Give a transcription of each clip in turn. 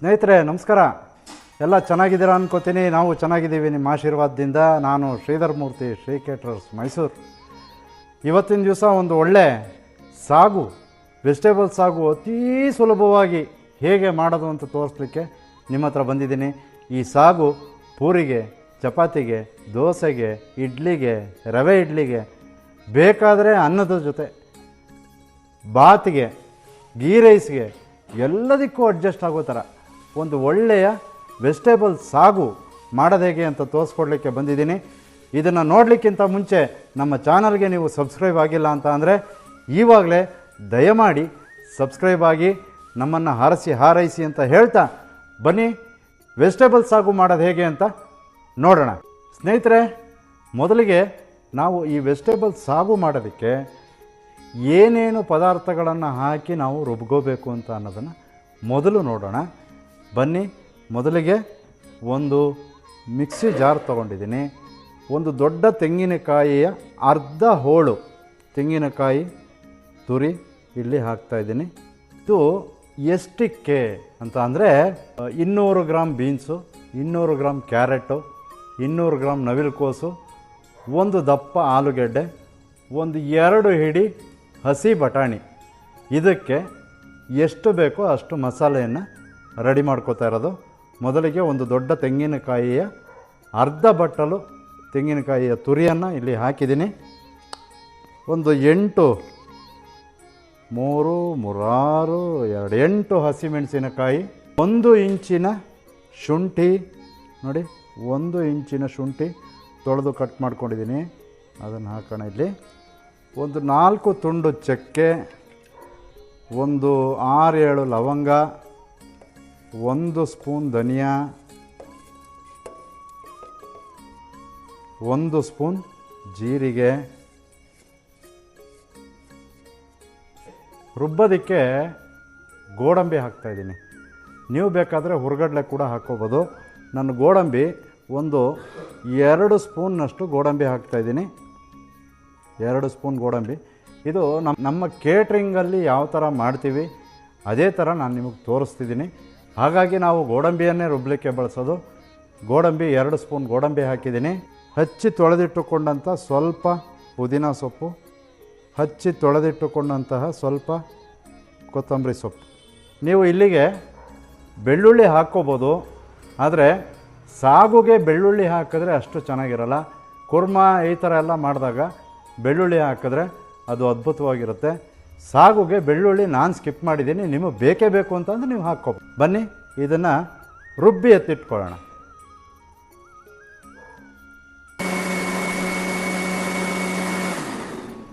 ಸ್ನೇಹಿತರೆ, ನಮಸ್ಕಾರ. ಎಲ್ಲ ಚೆನ್ನಾಗಿದ್ದೀರಾ ಅನ್ಕೋತೀನಿ. ನಾವು ಚೆನ್ನಾಗಿದ್ದೀವಿ. ನಿಮ್ಮ ಆಶೀರ್ವಾದದಿಂದ ನಾನು ಶ್ರೀಧರ್ ಮೂರ್ತಿ, ಶ್ರೀ ಕೇಟ್ರಸ್ ಮೈಸೂರು. ಇವತ್ತಿನ ದಿವಸ ಒಂದು ಒಳ್ಳೆ ಸಾಗು ವೆಜಿಟೇಬಲ್ ಸಾಗು ಅತೀ ಸುಲಭವಾಗಿ ಹೇಗೆ ಮಾಡೋದು ಅಂತ ತೋರಿಸ್ಲಿಕ್ಕೆ ನಿಮ್ಮ ಹತ್ರ ಬಂದಿದ್ದೀನಿ. ಈ ಸಾಗು ಪೂರಿಗೆ, ಚಪಾತಿಗೆ, ದೋಸೆಗೆ, ಇಡ್ಲಿಗೆ, ರವೆ ಇಡ್ಲಿಗೆ, ಬೇಕಾದರೆ ಅನ್ನದ ಜೊತೆ, ಬಾತ್ಗೆ, ಗೀ ರೈಸ್ಗೆ ಎಲ್ಲದಕ್ಕೂ ಅಡ್ಜಸ್ಟ್ ಆಗೋ ಥರ. ಒಂದು ಒಳ್ಳೆಯ ವೆಜಿಟೇಬಲ್ ಸಾಗು ಮಾಡೋದು ಹೇಗೆ ಅಂತ ತೋರಿಸ್ಕೊಡ್ಲಿಕ್ಕೆ ಬಂದಿದ್ದೀನಿ. ಇದನ್ನು ನೋಡಲಿಕ್ಕಿಂತ ಮುಂಚೆ ನಮ್ಮ ಚಾನಲ್ಗೆ ನೀವು ಸಬ್ಸ್ಕ್ರೈಬ್ ಆಗಿಲ್ಲ ಅಂತ ಅಂದರೆ ಈವಾಗಲೇ ದಯಮಾಡಿ ಸಬ್ಸ್ಕ್ರೈಬ್ ಆಗಿ ನಮ್ಮನ್ನು ಹಾರಿಸಿ ಹಾರೈಸಿ ಅಂತ ಹೇಳ್ತಾ ಬನ್ನಿ. ವೆಜಿಟೇಬಲ್ ಸಾಗು ಮಾಡೋದು ಹೇಗೆ ಅಂತ ನೋಡೋಣ. ಸ್ನೇಹಿತರೆ, ಮೊದಲಿಗೆ ನಾವು ಈ ವೆಜಿಟೇಬಲ್ ಸಾಗು ಮಾಡೋದಕ್ಕೆ ಏನೇನು ಪದಾರ್ಥಗಳನ್ನು ಹಾಕಿ ನಾವು ರುಬ್ಕೋಬೇಕು ಅಂತ ಅನ್ನೋದನ್ನು ಮೊದಲು ನೋಡೋಣ. ಬನ್ನಿ, ಮೊದಲಿಗೆ ಒಂದು ಮಿಕ್ಸಿ ಜಾರ್ ತೊಗೊಂಡಿದ್ದೀನಿ. ಒಂದು ದೊಡ್ಡ ತೆಂಗಿನಕಾಯಿಯ ಅರ್ಧ ಹೋಳು ತೆಂಗಿನಕಾಯಿ ತುರಿ ಇಲ್ಲಿ ಹಾಕ್ತಾಯಿದ್ದೀನಿ ಇದು ಎಷ್ಟಕ್ಕೆ ಅಂತ ಅಂದರೆ ಇನ್ನೂರು ಗ್ರಾಮ್ ಬೀನ್ಸು, ಇನ್ನೂರು ಗ್ರಾಮ್ ಕ್ಯಾರೆಟು, ಇನ್ನೂರು ಗ್ರಾಮ್ ನವಿಲುಕೋಸು, ಒಂದು ದಪ್ಪ ಆಲೂಗೆಡ್ಡೆ, ಒಂದು ಎರಡು ಹಿಡಿ ಹಸಿ ಬಟಾಣಿ. ಇದಕ್ಕೆ ಎಷ್ಟು ಬೇಕೋ ಅಷ್ಟು ಮಸಾಲೆಯನ್ನು ರೆಡಿ ಮಾಡ್ಕೋತಾ ಇರೋದು. ಮೊದಲಿಗೆ ಒಂದು ದೊಡ್ಡ ತೆಂಗಿನಕಾಯಿಯ ಅರ್ಧ ಬಟ್ಟಲು ತೆಂಗಿನಕಾಯಿಯ ತುರಿಯನ್ನು ಇಲ್ಲಿ ಹಾಕಿದ್ದೀನಿ. ಒಂದು ಎಂಟು, ಮೂರು, ಮೂರಾರು, ಎರಡು, ಎಂಟು ಹಸಿಮೆಣಸಿನಕಾಯಿ, ಒಂದು ಇಂಚಿನ ಶುಂಠಿ, ನೋಡಿ, ಒಂದು ಇಂಚಿನ ಶುಂಠಿ ತೊಳೆದು ಕಟ್ ಮಾಡ್ಕೊಂಡಿದ್ದೀನಿ. ಅದನ್ನು ಹಾಕೋಣ ಇಲ್ಲಿ. ಒಂದು ನಾಲ್ಕು ತುಂಡು ಚಕ್ಕೆ, ಒಂದು ಆರು, ಏಳು ಲವಂಗ ಒಂದು ಸ್ಪೂನ್ ಧನಿಯಾ, ಒಂದು ಸ್ಪೂನ್ ಜೀರಿಗೆ. ರುಬ್ಬೋದಕ್ಕೆ ಗೋಡಂಬಿ ಹಾಕ್ತಾಯಿದ್ದೀನಿ ನೀವು ಬೇಕಾದರೆ ಹುರ್ಗಡ್ಲೆ ಕೂಡ ಹಾಕ್ಕೋಬೋದು. ನಾನು ಗೋಡಂಬಿ ಒಂದು ಎರಡು ಸ್ಪೂನ್ನಷ್ಟು ಗೋಡಂಬಿ ಹಾಕ್ತಾಯಿದ್ದೀನಿ ಎರಡು ಸ್ಪೂನ್ ಗೋಡಂಬಿ. ಇದು ನಮ್ಮ ನಮ್ಮ ಕೇಟ್ರಿಂಗಲ್ಲಿ ಯಾವ ಥರ ಮಾಡ್ತೀವಿ, ಅದೇ ಥರ ನಾನು ನಿಮಗೆ ತೋರಿಸ್ತಿದ್ದೀನಿ. ಹಾಗಾಗಿ ನಾವು ಗೋಡಂಬಿಯನ್ನೇ ರುಬ್ಬಲಿಕ್ಕೆ ಬಳಸೋದು. ಗೋಡಂಬಿ ಎರಡು ಸ್ಪೂನ್ ಗೋಡಂಬಿ ಹಾಕಿದ್ದೀನಿ. ಹಚ್ಚಿ ತೊಳೆದಿಟ್ಟುಕೊಂಡಂಥ ಸ್ವಲ್ಪ ಪುದೀನ ಸೊಪ್ಪು, ಹಚ್ಚಿ ತೊಳೆದಿಟ್ಟುಕೊಂಡಂತಹ ಸ್ವಲ್ಪ ಕೊತ್ತಂಬರಿ ಸೊಪ್ಪು. ನೀವು ಇಲ್ಲಿಗೆ ಬೆಳ್ಳುಳ್ಳಿ ಹಾಕ್ಕೋಬೋದು. ಆದರೆ ಸಾಗುಗೆ ಬೆಳ್ಳುಳ್ಳಿ ಹಾಕಿದ್ರೆ ಅಷ್ಟು ಚೆನ್ನಾಗಿರಲ್ಲ. ಕುರ್ಮ ಈ ಥರ ಎಲ್ಲ ಮಾಡಿದಾಗ ಬೆಳ್ಳುಳ್ಳಿ ಹಾಕಿದ್ರೆ ಅದು ಅದ್ಭುತವಾಗಿರುತ್ತೆ. ಸಾಗುಗೆ ಬೆಳ್ಳುಳ್ಳಿ ನಾನು ಸ್ಕಿಪ್ ಮಾಡಿದ್ದೀನಿ. ನಿಮಗೆ ಬೇಕೇ ಬೇಕು ಅಂತಂದರೆ ನೀವು ಹಾಕ್ಕೋ ಬನ್ನಿ, ಇದನ್ನು ರುಬ್ಬಿ ಎತ್ತಿಟ್ಕೊಳ್ಳೋಣ.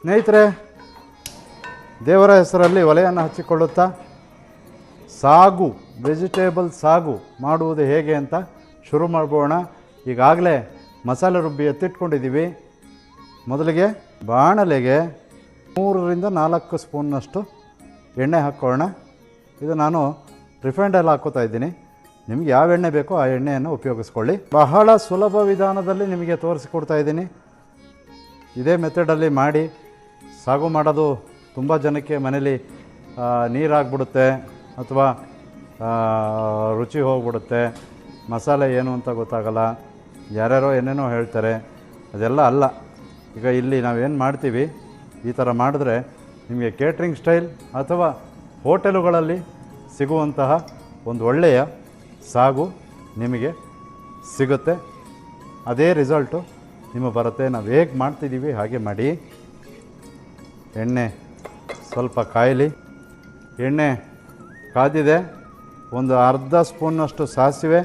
ಸ್ನೇಹಿತರೆ, ದೇವರ ಹೆಸರಲ್ಲಿ ಒಲೆಯನ್ನು ಹಚ್ಚಿಕೊಳ್ಳುತ್ತಾ, ಸಾಗು, ವೆಜಿಟೇಬಲ್ ಸಾಗು ಮಾಡುವುದು ಹೇಗೆ ಅಂತ ಶುರು ಮಾಡ್ಬೋಣ. ಈಗಾಗಲೇ ಮಸಾಲೆ ರುಬ್ಬಿ ಎತ್ತಿಟ್ಕೊಂಡಿದ್ದೀವಿ. ಮೊದಲಿಗೆ ಬಾಣಲೆಗೆ ಮೂರರಿಂದ ನಾಲ್ಕು ಸ್ಪೂನ್ನಷ್ಟು ಎಣ್ಣೆ ಹಾಕ್ಕೊಳ್ಳೋಣ. ಇದು ನಾನು ರಿಫೈಂಡ್ ಆಯಿಲ್ ಹಾಕೋತಾ ಇದ್ದೀನಿ. ನಿಮಗೆ ಯಾವ ಎಣ್ಣೆ ಬೇಕೋ ಆ ಎಣ್ಣೆಯನ್ನು ಉಪಯೋಗಿಸ್ಕೊಳ್ಳಿ. ಬಹಳ ಸುಲಭ ವಿಧಾನದಲ್ಲಿ ನಿಮಗೆ ತೋರಿಸಿಕೊಡ್ತಾ ಇದ್ದೀನಿ. ಇದೇ ಮೆಥಡಲ್ಲಿ ಮಾಡಿ, ಸಾಗು ಮಾಡೋದು ತುಂಬ ಜನಕ್ಕೆ ಮನೇಲಿ ನೀರಾಗ್ಬಿಡುತ್ತೆ ಅಥವಾ ರುಚಿ ಹೋಗ್ಬಿಡುತ್ತೆ. ಮಸಾಲೆ ಏನು ಅಂತ ಗೊತ್ತಾಗಲ್ಲ. ಯಾರ್ಯಾರೋ ಏನೇನೋ ಹೇಳ್ತಾರೆ. ಅದೆಲ್ಲ ಅಲ್ಲ. ಈಗ ಇಲ್ಲಿ ನಾವೇನು ಮಾಡ್ತೀವಿ, ಈ ಥರ ಮಾಡಿದ್ರೆ ನಿಮಗೆ ಕೇಟ್ರಿಂಗ್ ಸ್ಟೈಲ್ ಅಥವಾ ಹೋಟೆಲುಗಳಲ್ಲಿ ಸಿಗುವಂತಹ ಒಂದು ಒಳ್ಳೆಯ ಸಾಗು ನಿಮಗೆ ಸಿಗುತ್ತೆ. ಅದೇ ರಿಸಲ್ಟು ನಿಮಗೆ ಬರುತ್ತೆ ನಾವು ಹೇಗೆ ಮಾಡ್ತಿದ್ದೀವಿ ಹಾಗೆ ಮಾಡಿ. ಎಣ್ಣೆ ಸ್ವಲ್ಪ ಕಾಯಲಿ. ಎಣ್ಣೆ ಕಾದಿದೆ. ಒಂದು ಅರ್ಧ ಸ್ಪೂನ್ನಷ್ಟು ಸಾಸಿವೆ.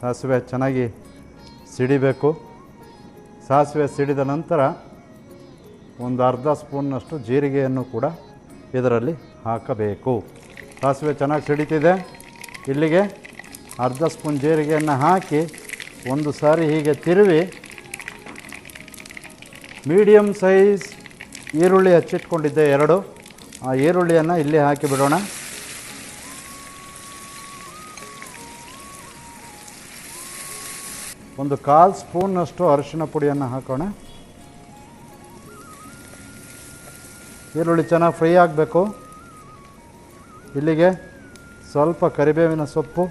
ಸಾಸಿವೆ ಚೆನ್ನಾಗಿ ಸಿಡಿಬೇಕು. ಸಾಸಿವೆ ಸಿಡಿದ ನಂತರ ಒಂದು ಅರ್ಧ ಸ್ಪೂನ್ನಷ್ಟು ಜೀರಿಗೆಯನ್ನು ಕೂಡ ಇದರಲ್ಲಿ ಹಾಕಬೇಕು. ಸಾಸಿವೆ ಚೆನ್ನಾಗಿ ಸಿಡಿತಿದೆ. ಇಲ್ಲಿಗೆ ಅರ್ಧ ಸ್ಪೂನ್ ಜೀರಿಗೆಯನ್ನು ಹಾಕಿ ಒಂದು ಸಾರಿ ಹೀಗೆ ತಿರುವಿ. ಮೀಡಿಯಮ್ ಸೈಜ್ ಈರುಳ್ಳಿ ಹಚ್ಚಿಟ್ಕೊಂಡಿದ್ದೆ ಎರಡು. ಆ ಈರುಳ್ಳಿಯನ್ನು ಇಲ್ಲಿ ಹಾಕಿ ಬಿಡೋಣ ಒಂದು ಕಾಲು ಸ್ಪೂನ್ನಷ್ಟು ಅರಿಶಿನ ಪುಡಿಯನ್ನು ಹಾಕೋಣ. ಈರುಳ್ಳಿ ಚೆನ್ನಾಗಿ ಫ್ರೈ ಆಗಬೇಕು. ಇಲ್ಲಿಗೆ ಸ್ವಲ್ಪ ಕರಿಬೇವಿನ ಸೊಪ್ಪು.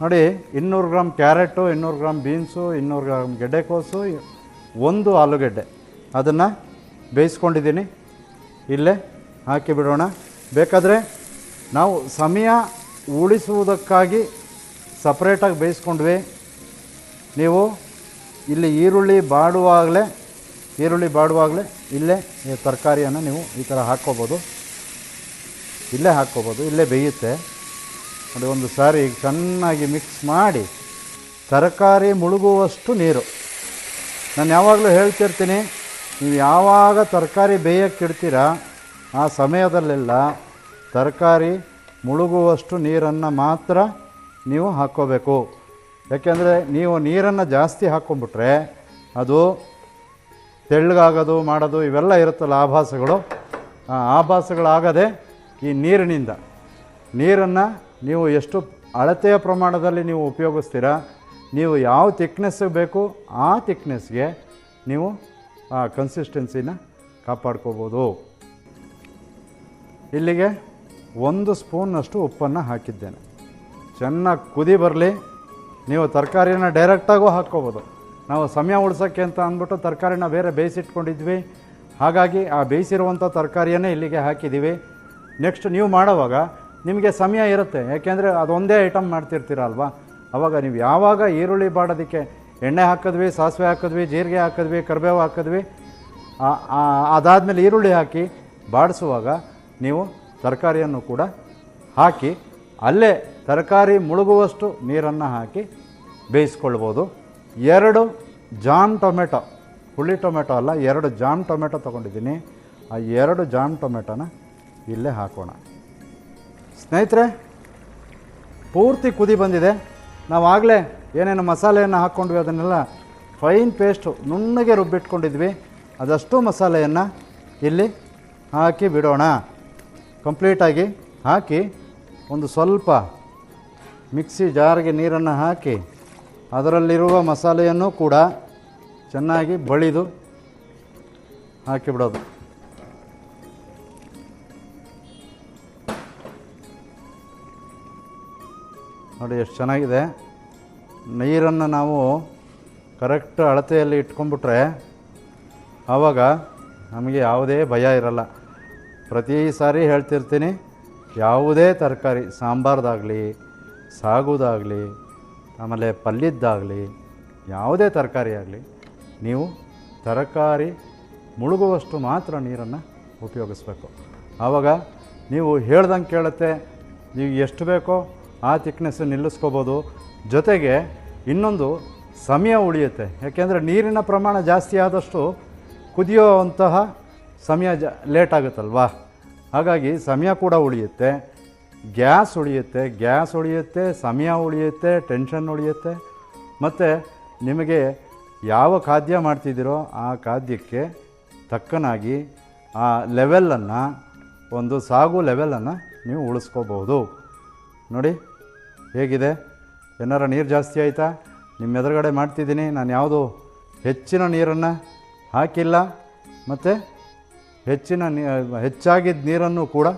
ನೋಡಿ, ಇನ್ನೂರು ಗ್ರಾಮ್ ಕ್ಯಾರೆಟು, ಇನ್ನೂರು ಗ್ರಾಮ್ ಬೀನ್ಸು, ಇನ್ನೂರು ಗ್ರಾಮ್ ಗೆಡ್ಡೆಕೋಸು, ಒಂದು ಆಲೂಗೆಡ್ಡೆ. ಅದನ್ನು ಬೇಯಿಸ್ಕೊಂಡಿದ್ದೀನಿ. ಇಲ್ಲೇ ಹಾಕಿ ಬಿಡೋಣ. ಬೇಕಾದರೆ ನಾವು ಸಮಯ ಉಳಿಸುವುದಕ್ಕಾಗಿ ಸಪ್ರೇಟಾಗಿ ಬೇಯಿಸ್ಕೊಂಡ್ವಿ. ನೀವು ಇಲ್ಲಿ ಈರುಳ್ಳಿ ಬಾಡುವಾಗಲೇ ಈರುಳ್ಳಿ ಬಾಡುವಾಗಲೇ ಇಲ್ಲೇ ತರಕಾರಿಯನ್ನು ನೀವು ಈ ಥರ ಹಾಕ್ಕೋಬೋದು. ಇಲ್ಲೇ ಹಾಕ್ಕೋಬೋದು, ಇಲ್ಲೇ ಬೇಯುತ್ತೆ. ನೋಡಿ ಒಂದು ಸಾರಿ ಚೆನ್ನಾಗಿ ಮಿಕ್ಸ್ ಮಾಡಿ ತರಕಾರಿ ಮುಳುಗುವಷ್ಟು ನೀರು. ನಾನು ಯಾವಾಗಲೂ ಹೇಳ್ತಿರ್ತೀನಿ, ನೀವು ಯಾವಾಗ ತರಕಾರಿ ಬೇಯಕ್ಕಿಡ್ತೀರಾ, ಆ ಸಮಯದಲ್ಲೆಲ್ಲ ತರಕಾರಿ ಮುಳುಗುವಷ್ಟು ನೀರನ್ನು ಮಾತ್ರ ನೀವು ಹಾಕ್ಕೋಬೇಕು. ಯಾಕೆಂದರೆ ನೀವು ನೀರನ್ನು ಜಾಸ್ತಿ ಹಾಕ್ಕೊಂಬಿಟ್ರೆ ಅದು ತೆಳ್ಳಗಾಗೋದು, ಮಾಡೋದು, ಇವೆಲ್ಲ ಇರುತ್ತಲ್ಲ ಆಭಾಸಗಳು. ಆಭಾಸಗಳಾಗದೆ ಈ ನೀರಿನಿಂದ. ನೀರನ್ನು ನೀವು ಎಷ್ಟು ಅಳತೆಯ ಪ್ರಮಾಣದಲ್ಲಿ ನೀವು ಉಪಯೋಗಿಸ್ತೀರಾ, ನೀವು ಯಾವ ತಿಕ್ನೆಸ್ ಬೇಕು, ಆ ತಿಕ್ನೆಸ್ಗೆ ನೀವು ಆ ಕನ್ಸಿಸ್ಟೆನ್ಸಿನ ಕಾಪಾಡ್ಕೋಬೋದು. ಇಲ್ಲಿಗೆ ಒಂದು ಸ್ಪೂನಷ್ಟು ಉಪ್ಪನ್ನು ಹಾಕಿದ್ದೇನೆ. ಚೆನ್ನಾಗಿ ಕುದಿ ಬರಲಿ. ನೀವು ತರಕಾರಿನ ಡೈರೆಕ್ಟಾಗೂ ಹಾಕ್ಕೋಬೋದು. ನಾವು ಸಮಯ ಉಳಿಸೋಕ್ಕೆ ಅಂತ ಅಂದ್ಬಿಟ್ಟು ತರಕಾರಿನ ಬೇರೆ ಬೇಯಿಸಿಟ್ಕೊಂಡಿದ್ವಿ. ಹಾಗಾಗಿ ಆ ಬೇಯಿಸಿರುವಂಥ ತರಕಾರಿಯನ್ನೇ ಇಲ್ಲಿಗೆ ಹಾಕಿದ್ದೀವಿ. ನೆಕ್ಸ್ಟ್ ನೀವು ಮಾಡೋವಾಗ ನಿಮಗೆ ಸಮಯ ಇರುತ್ತೆ. ಯಾಕೆಂದರೆ ಅದೊಂದೇ ಐಟಮ್ ಮಾಡ್ತಿರ್ತೀರ ಅಲ್ವಾ? ಅವಾಗ ನೀವು ಯಾವಾಗ ಈರುಳ್ಳಿ ಬಾಡೋದಕ್ಕೆ ಎಣ್ಣೆ ಹಾಕಿದ್ವಿ, ಸಾಸಿವೆ ಹಾಕಿದ್ವಿ, ಜೀರಿಗೆ ಹಾಕಿದ್ವಿ, ಕರಿಬೇವು ಹಾಕಿದ್ವಿ ಅದಾದಮೇಲೆ ಈರುಳ್ಳಿ ಹಾಕಿ ಬಾಡಿಸುವಾಗ ನೀವು ತರಕಾರಿಯನ್ನು ಕೂಡ ಹಾಕಿ ಅಲ್ಲೇ ತರಕಾರಿ ಮುಳುಗುವಷ್ಟು ನೀರನ್ನು ಹಾಕಿ ಬೇಯಿಸ್ಕೊಳ್ಬೋದು. ಎರಡು ಜಾಮ್ ಟೊಮೆಟೊ, ಹುಳಿ ಟೊಮೆಟೊ ಅಲ್ಲ, ಎರಡು ಜಾಮ್ ಟೊಮೆಟೊ ತೊಗೊಂಡಿದ್ದೀನಿ. ಆ ಎರಡು ಜಾಮ್ ಟೊಮೆಟೊನ ಇಲ್ಲೇ ಹಾಕೋಣ. ಸ್ನೇಹಿತರೆ, ಪೂರ್ತಿ ಕುದಿ ಬಂದಿದೆ. ನಾವು ಆಗಲೇ ಏನೇನು ಮಸಾಲೆಯನ್ನು ಹಾಕ್ಕೊಂಡ್ವಿ ಅದನ್ನೆಲ್ಲ ಫೈನ್ ಪೇಸ್ಟು ನುಣ್ಣಗೆ ರುಬ್ಬಿಟ್ಕೊಂಡಿದ್ವಿ. ಅದಷ್ಟು ಮಸಾಲೆಯನ್ನು ಇಲ್ಲಿ ಹಾಕಿ ಬಿಡೋಣ. ಕಂಪ್ಲೀಟಾಗಿ ಹಾಕಿ ಒಂದು ಸ್ವಲ್ಪ ಮಿಕ್ಸಿ ಜಾರಿಗೆ ನೀರನ್ನು ಹಾಕಿ ಅದರಲ್ಲಿರುವ ಮಸಾಲೆಯನ್ನು ಕೂಡ ಚೆನ್ನಾಗಿ ಬಳಿದು ಹಾಕಿಬಿಡೋದು. ನೋಡಿ ಎಷ್ಟು ಚೆನ್ನಾಗಿದೆ. ನೀರನ್ನು ನಾವು ಕರೆಕ್ಟ್ ಅಳತೆಯಲ್ಲಿ ಇಟ್ಕೊಂಡ್ಬಿಟ್ರೆ ಆವಾಗ ನಮಗೆ ಯಾವುದೇ ಭಯ ಇರಲ್ಲ. ಪ್ರತಿ ಸಾರಿ ಹೇಳ್ತಿರ್ತೀನಿ, ಯಾವುದೇ ತರಕಾರಿ, ಸಾಂಬಾರ್ದಾಗಲಿ, ಸಾಗುದಾಗಲಿ ಆಮೇಲೆ ಪಲ್ಯದ್ದಾಗಲಿ ಯಾವುದೇ ತರಕಾರಿ ಆಗಲಿ, ನೀವು ತರಕಾರಿ ಮುಳುಗುವಷ್ಟು ಮಾತ್ರ ನೀರನ್ನು ಉಪಯೋಗಿಸ್ಬೇಕು. ಆವಾಗ ನೀವು ಹೇಳ್ದಂಗೆ ಕೇಳುತ್ತೆ, ನೀವು ಎಷ್ಟು ಬೇಕೋ ಆ ತಿಕ್ನೆಸ್ ನಿಲ್ಲಿಸ್ಕೋಬೋದು. ಜೊತೆಗೆ ಇನ್ನೊಂದು ಸಮಯ ಉಳಿಯುತ್ತೆ. ಯಾಕೆಂದರೆ ನೀರಿನ ಪ್ರಮಾಣ ಜಾಸ್ತಿ ಆದಷ್ಟು ಕುದಿಯುವಂತಹ ಸಮಯ ಜ, ಲೇಟ್ ಆಗುತ್ತಲ್ವಾ? ಹಾಗಾಗಿ ಸಮಯ ಕೂಡ ಉಳಿಯುತ್ತೆ. ಗ್ಯಾಸ್ ಉಳಿಯುತ್ತೆ ಗ್ಯಾಸ್ ಉಳಿಯುತ್ತೆ, ಸಮಯ ಉಳಿಯುತ್ತೆ ಟೆನ್ಷನ್ ಉಳಿಯುತ್ತೆ. ಮತ್ತು ನಿಮಗೆ ಯಾವ ಖಾದ್ಯ ಮಾಡ್ತಿದ್ದೀರೋ ಆ ಖಾದ್ಯಕ್ಕೆ ತಕ್ಕನಾಗಿ ಆ ಲೆವೆಲನ್ನು ಒಂದು ಸಾಗು ಲೆವೆಲನ್ನು ನೀವು ಉಳಿಸ್ಕೋಬೋದು ನೋಡಿ, ಹೇಗಿದೆ? ಏನಾರ ನೀರು ಜಾಸ್ತಿ ಆಯಿತಾ? ನಿಮ್ಮ ಎದುರುಗಡೆ ಮಾಡ್ತಿದ್ದೀನಿ, ನಾನು ಯಾವುದು ಹೆಚ್ಚಿನ ನೀರನ್ನು ಹಾಕಿಲ್ಲ. ಮತ್ತು ಹೆಚ್ಚಿನ ನೀ ಹೆಚ್ಚಾಗಿದ್ದ ನೀರನ್ನು ಕೂಡ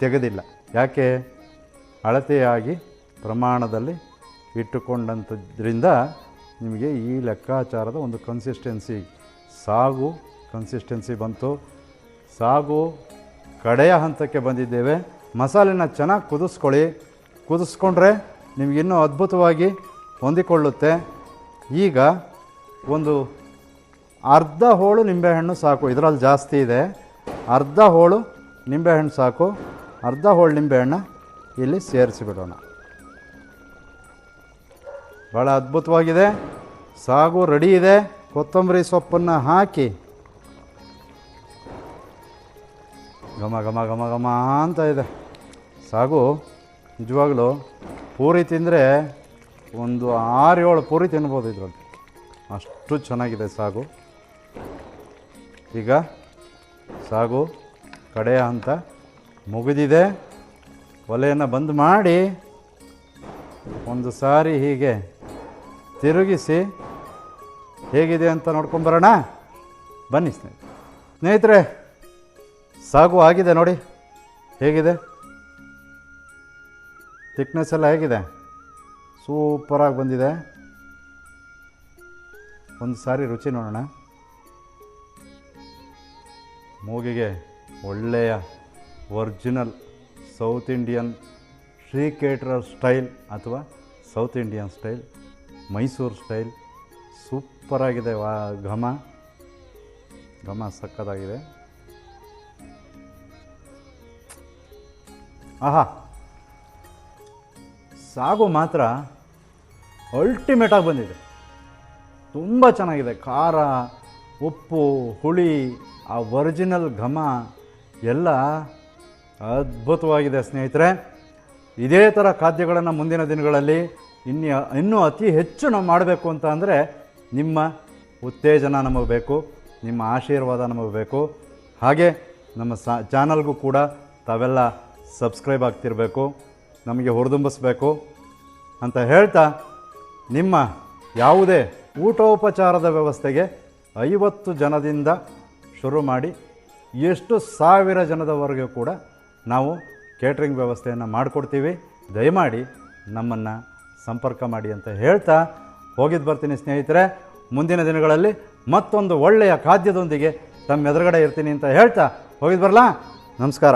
ತೆಗೆದಿಲ್ಲ. ಯಾಕೆ ಅಳತೆಯಾಗಿ ಪ್ರಮಾಣದಲ್ಲಿ ಇಟ್ಟುಕೊಂಡಂಥದ್ರಿಂದ ನಿಮಗೆ ಈ ಲೆಕ್ಕಾಚಾರದ ಒಂದು ಕನ್ಸಿಸ್ಟೆನ್ಸಿ ಸಾಗು ಕನ್ಸಿಸ್ಟೆನ್ಸಿ ಬಂತು. ಸಾಗು ಕಡೆಯ ಹಂತಕ್ಕೆ ಬಂದಿದ್ದೇವೆ. ಮಸಾಲೆನ ಚೆನ್ನಾಗಿ ಕುದಿಸ್ಕೊಳ್ಳಿ. ಕುದಿಸ್ಕೊಂಡ್ರೆ ನಿಮಗಿನ್ನೂ ಅದ್ಭುತವಾಗಿ ಹೊಂದಿಕೊಳ್ಳುತ್ತೆ. ಈಗ ಒಂದು ಅರ್ಧ ಹೋಳು ನಿಂಬೆಹಣ್ಣು ಸಾಕು. ಇದರಲ್ಲಿ ಜಾಸ್ತಿ ಇದೆ. ಅರ್ಧ ಹೋಳು ನಿಂಬೆಹಣ್ಣು ಸಾಕು. ಅರ್ಧ ಹೋಳು ನಿಂಬೆಹಣ್ಣು ಇಲ್ಲಿ ಸೇರಿಸಿಬಿಡೋಣ ಭಾಳ ಅದ್ಭುತವಾಗಿದೆ. ಸಾಗು ರೆಡಿ ಇದೆ. ಕೊತ್ತಂಬರಿ ಸೊಪ್ಪನ್ನು ಹಾಕಿ. ಘಮ ಘಮ ಘಮ ಘಮ ಅಂತ ಇದೆ. ಸಾಗು, ನಿಜವಾಗ್ಲೂ ಪೂರಿ ತಿಂದರೆ ಒಂದು ಆರು ಏಳು ಪೂರಿ ತಿನ್ಬೋದು ಇದರಲ್ಲಿ. ಅಷ್ಟು ಚೆನ್ನಾಗಿದೆ ಸಾಗು. ಈಗ ಸಾಗು ಕಡೆಯ ಹಂತ. ಮುಗಿದಿದೆ. ಒಲೆಯನ್ನು ಬಂದ್ ಮಾಡಿ ಒಂದು ಸಾರಿ ಹೀಗೆ ತಿರುಗಿಸಿ ಹೇಗಿದೆ ಅಂತ ನೋಡ್ಕೊಂಬರೋಣ ಬನ್ನಿ ಸ್ನೇಹಿತರೆ. ಸ್ನೇಹಿತರೆ, ಸಾಗು ಆಗಿದೆ ನೋಡಿ. ಹೇಗಿದೆ? ಥಿಕ್ನೆಸ್ ಎಲ್ಲ ಹೇಗಿದೆ? ಸೂಪರಾಗಿ ಬಂದಿದೆ. ಒಂದು ಸಾರಿ ರುಚಿ ನೋಡೋಣ. ಮೂಗಿಗೆ ಒಳ್ಳೆಯ original south Indian Shri caterer style ಅಥವಾ south Indian style, Mysuru style, ಸೂಪರಾಗಿದೆ. ವಾ, ಘಮ. ಘಮ ಸಕ್ಕತ್ತಾಗಿದೆ ಆಹಾ. ಸಾಗು ಮಾತ್ರ ಅಲ್ಟಿಮೇಟಾಗಿ ಬಂದಿದೆ. ತುಂಬ ಚೆನ್ನಾಗಿದೆ. ಖಾರ, ಉಪ್ಪು, ಹುಳಿ, ಆ ಒರಿಜಿನಲ್ ಘಮ ಎಲ್ಲ ಅದ್ಭುತವಾಗಿದೆ, ಸ್ನೇಹಿತರೆ. ಇದೇ ಥರ ಖಾದ್ಯಗಳನ್ನು ಮುಂದಿನ ದಿನಗಳಲ್ಲಿ ಇನ್ನು, ಇನ್ನೂ ಅತಿ ಹೆಚ್ಚು ನಾವು ಮಾಡಬೇಕು ಅಂತ ಅಂದರೆ ನಿಮ್ಮ ಉತ್ತೇಜನ ನಮಗೆ ಬೇಕು, ನಿಮ್ಮ ಆಶೀರ್ವಾದ ನಮಗೆ ಬೇಕು. ಹಾಗೆ ನಮ್ಮ ಸಾ, ಚಾನಲ್ಗೂ ಕೂಡ ತಾವೆಲ್ಲ ಸಬ್ಸ್ಕ್ರೈಬ್ ಆಗ್ತಿರಬೇಕು, ನಮಗೆ ಹುರಿದುಂಬಿಸ್ಬೇಕು ಅಂತ ಹೇಳ್ತಾ ನಿಮ್ಮ ಯಾವುದೇ ಊಟೋಪಚಾರದ ವ್ಯವಸ್ಥೆಗೆ ಐವತ್ತು ಜನದಿಂದ ಶುರು ಮಾಡಿ ಎಷ್ಟು ಸಾವಿರ ಜನದವರೆಗೂ ಕೂಡ ನಾವು ಕೇಟ್ರಿಂಗ್ ವ್ಯವಸ್ಥೆಯನ್ನು ಮಾಡಿಕೊಡ್ತೀವಿ. ದಯಮಾಡಿ ನಮ್ಮನ್ನು ಸಂಪರ್ಕ ಮಾಡಿ ಅಂತ ಹೇಳ್ತಾ ಹೋಗಿದ್ದು ಬರ್ತೀನಿ ಸ್ನೇಹಿತರೆ. ಮುಂದಿನ ದಿನಗಳಲ್ಲಿ ಮತ್ತೊಂದು ಒಳ್ಳೆಯ ಖಾದ್ಯದೊಂದಿಗೆ ತಮ್ಮ ಎದುರುಗಡೆ ಇರ್ತೀನಿ ಅಂತ ಹೇಳ್ತಾ ಹೋಗಿದ್ದು ಬರಲಾ? ನಮಸ್ಕಾರ.